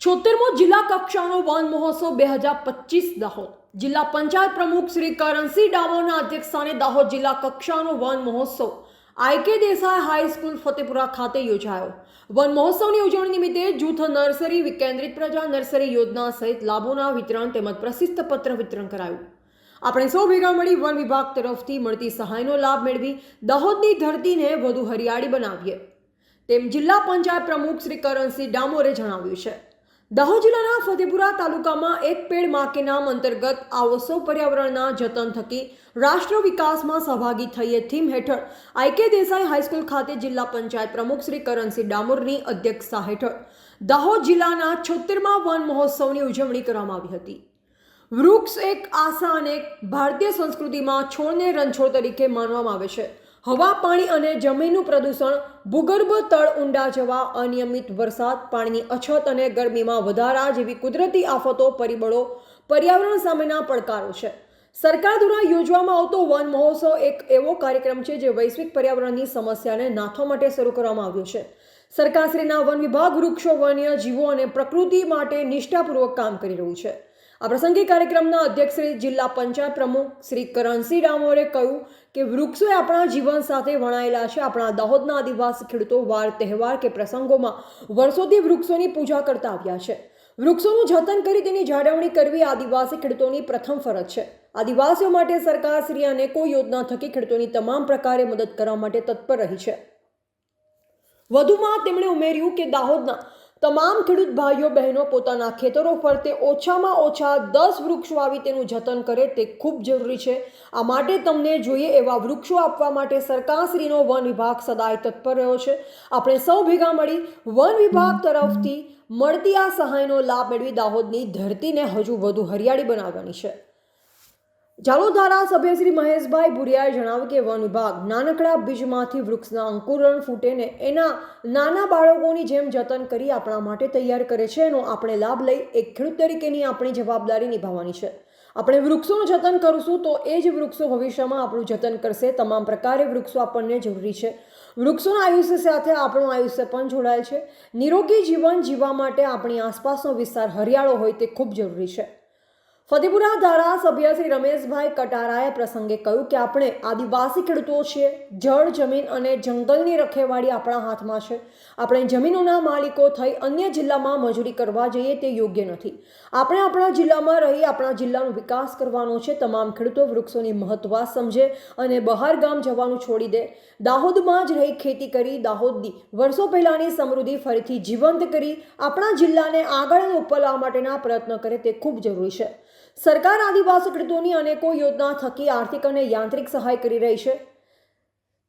છોતેરમો જિલ્લા કક્ષાનો વન મહોત્સવ બે હજાર પચીસ દાહોદ. જિલ્લા પંચાયત પ્રમુખ શ્રી કરણસિંહ ડામોરના અધ્યક્ષસ્થાને દાહોદ જિલ્લા કક્ષાનો વન મહોત્સવ આઈકે દેસાઈ હાઈસ્કૂલ ફતેપુરા ખાતે યોજાયો. વન મહોત્સવની ઉજવણી નિમિત્તે જૂથ નર્સરી વિકેન્દ્રિત પ્રજા નર્સરી યોજના સહિત લાભોના વિતરણ તેમજ પ્રશિસ્ત પત્ર વિતરણ કરાયું. આપણે સૌ ભેગા મળી વન વિભાગ તરફથી મળતી સહાયનો લાભ મેળવી દાહોદની ધરતીને વધુ હરિયાળી બનાવીએ. તેમ જિલ્લા પંચાયત પ્રમુખ શ્રી કરણસિંહ ડામોરે જણાવ્યું છે. દાહોદ જિલ્લાના ફતેપુરા તાલુકામાં એક પેડમાં નામ અંતર્ગત આવો સૌ પર્યાવરણના જતન થકી રાષ્ટ્ર વિકાસમાં સહભાગી થઈએ થીમ હેઠળ આઈકે દેસાઈ હાઈસ્કૂલ ખાતે જિલ્લા પંચાયત પ્રમુખ શ્રી કરણસિંહ ડામોરની અધ્યક્ષતા હેઠળ દાહોદ જિલ્લાના છોતેરમા વન મહોત્સવની ઉજવણી કરવામાં આવી હતી. વૃક્ષ એક આશા અને ભારતીય સંસ્કૃતિમાં છોડને રણછોડ તરીકે માનવામાં આવે છે. હવા, પાણી અને જમીનનું પ્રદૂષણ, ભૂગર્ભ તળ ઊંડા જવા, અનિયમિત વરસાદ, પાણીની અછત અને ગરમીમાં વધારા જેવી કુદરતી આફતો, પરિબળો પર્યાવરણ સામેના પડકારો છે. સરકાર દ્વારા યોજવામાં આવતો વન મહોત્સવ એક એવો કાર્યક્રમ છે જે વૈશ્વિક પર્યાવરણની સમસ્યાને નાથવા માટે શરૂ કરવામાં આવ્યો છે. સરકારશ્રીના વન વિભાગ વૃક્ષો, વન્ય જીવો અને પ્રકૃતિ માટે નિષ્ઠાપૂર્વક કામ કરી રહ્યું છે. આ પ્રસંગે કાર્યક્રમના અધ્યક્ષ શ્રી જિલ્લા પંચાયત પ્રમુખ શ્રી કરણસિંહ ડામોરે કહ્યું કે વૃક્ષો આપણા જીવન સાથે વણાયેલા છે. આપણા દાહોદના આદિવાસી ખેડૂતો વાર તહેવાર કે પ્રસંગોમાં વર્ષોથી વૃક્ષોની પૂજા કરતા આવ્યા છે. વૃક્ષોનું જતન કરી તેની જાળવણી કરવી આદિવાસી ખેડૂતોની પ્રથમ ફરજ છે. આદિવાસીઓ માટે સરકાર શ્રી અનેકો યોજના થકી ખેડૂતોની તમામ પ્રકારે મદદ કરવા માટે તત્પર રહી છે. વધુમાં તેમણે ઉમેર્યું કે દાહોદના તમામ ખેડૂત ભાઈઓ, બહેનો પોતાના ખેતરો ફરતે ઓછામાં ઓછા દસ વૃક્ષો આવી તેનું જતન કરે તે ખૂબ જરૂરી છે. આ માટે તમને જોઈએ એવા વૃક્ષો આપવા માટે સરકારશ્રીનો વન વિભાગ સદાય તત્પર રહ્યો છે. આપણે સૌ ભેગા મળી વન વિભાગ તરફથી મળતી આ સહાયનો લાભ મેળવી દાહોદની ધરતીને હજુ વધુ હરિયાળી બનાવવાની છે. જાલોદ ધારાસભ્ય શ્રી મહેશભાઈ ભુરિયાએ જણાવ્યું કે વન વિભાગ નાનકડા બીજમાંથી વૃક્ષના અંકુરણ ફૂટેને એના નાના બાળકોની જેમ જતન કરી આપણા માટે તૈયાર કરે છે, એનો આપણે લાભ લઈ એક ખેડૂત તરીકેની આપણી જવાબદારી નિભાવવાની છે. આપણે વૃક્ષોનું જતન કરીશું તો એ જ વૃક્ષો ભવિષ્યમાં આપણું જતન કરશે. તમામ પ્રકારે વૃક્ષો આપણને જરૂરી છે. વૃક્ષોના આયુષ્ય સાથે આપણું આયુષ્ય પણ જોડાયેલ છે. નિરોગી જીવન જીવવા માટે આપણી આસપાસનો વિસ્તાર હરિયાળો હોય તે ખૂબ જરૂરી છે. ફતેપુરા ધારાસભ્ય શ્રી રમેશભાઈ કટારાએ પ્રસંગે કહ્યું કે આપણે આદિવાસી ખેડૂતો છીએ, જળ, જમીન અને જંગલની રખેવાળી આપણા હાથમાં છે. આપણે જમીનોના માલિકો થઈ અન્ય જિલ્લામાં મજૂરી કરવા જઈએ તે યોગ્ય નથી. આપણે આપણા જિલ્લામાં રહી આપણા જિલ્લાનો વિકાસ કરવાનો છે. તમામ ખેડૂતો વૃક્ષોની મહત્વ સમજે અને બહાર ગામ જવાનું છોડી દે. દાહોદમાં જ રહી ખેતી કરી દાહોદની વર્ષો પહેલાંની સમૃદ્ધિ ફરીથી જીવંત કરી આપણા જિલ્લાને આગળ અને ઉપર લાવવા માટેના પ્રયત્ન કરે તે ખૂબ જરૂરી છે. સરકાર આદિવાસી ખેડૂતોની અનેકો યોજના થકી આર્થિક અને યાંત્રિક સહાય કરી રહી છે.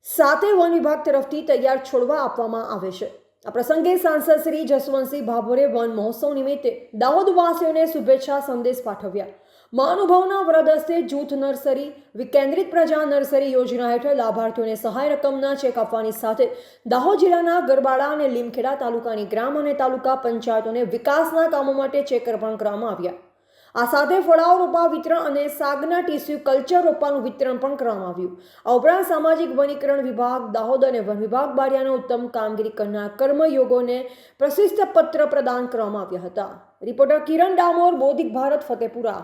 સાથે વન વિભાગ તરફથી તૈયાર છોડવા આપવામાં આવે છે. આ પ્રસંગે સાંસદ શ્રી જસવંતસિંહ ભાભોરે વન મહોત્સવ નિમિત્તે દાહોદવાસીઓને શુભેચ્છા સંદેશ પાઠવ્યા. મહાનુભાવના વરદ હસ્તે જૂથ નર્સરી, વિકેન્દ્રિત પ્રજા નર્સરી યોજના હેઠળ લાભાર્થીઓને સહાય રકમના ચેક આપવાની સાથે દાહોદ જિલ્લાના ગરબાડા અને લીમખેડા તાલુકાની ગ્રામ અને તાલુકા પંચાયતોને વિકાસના કામો માટે ચેક અર્પણ કરવામાં આવ્યા. આ સાથે ફળાઓ રોપા વિતરણ અને સાગના ટીસ્યુ કલ્ચર રોપાનું વિતરણ પણ કરવામાં આવ્યું. આ ઉપરાંત સામાજિક વનીકરણ વિભાગ, દાહોદ અને વન વિભાગ બારિયાના ઉત્તમ કામગીરી કરનાર કર્મયોગોને પ્રશિષ્ટ પત્ર પ્રદાન કરવામાં આવ્યા હતા. રિપોર્ટર કિરણ ડામોર બૌદ્ધિક ભારત, ફતેપુરા.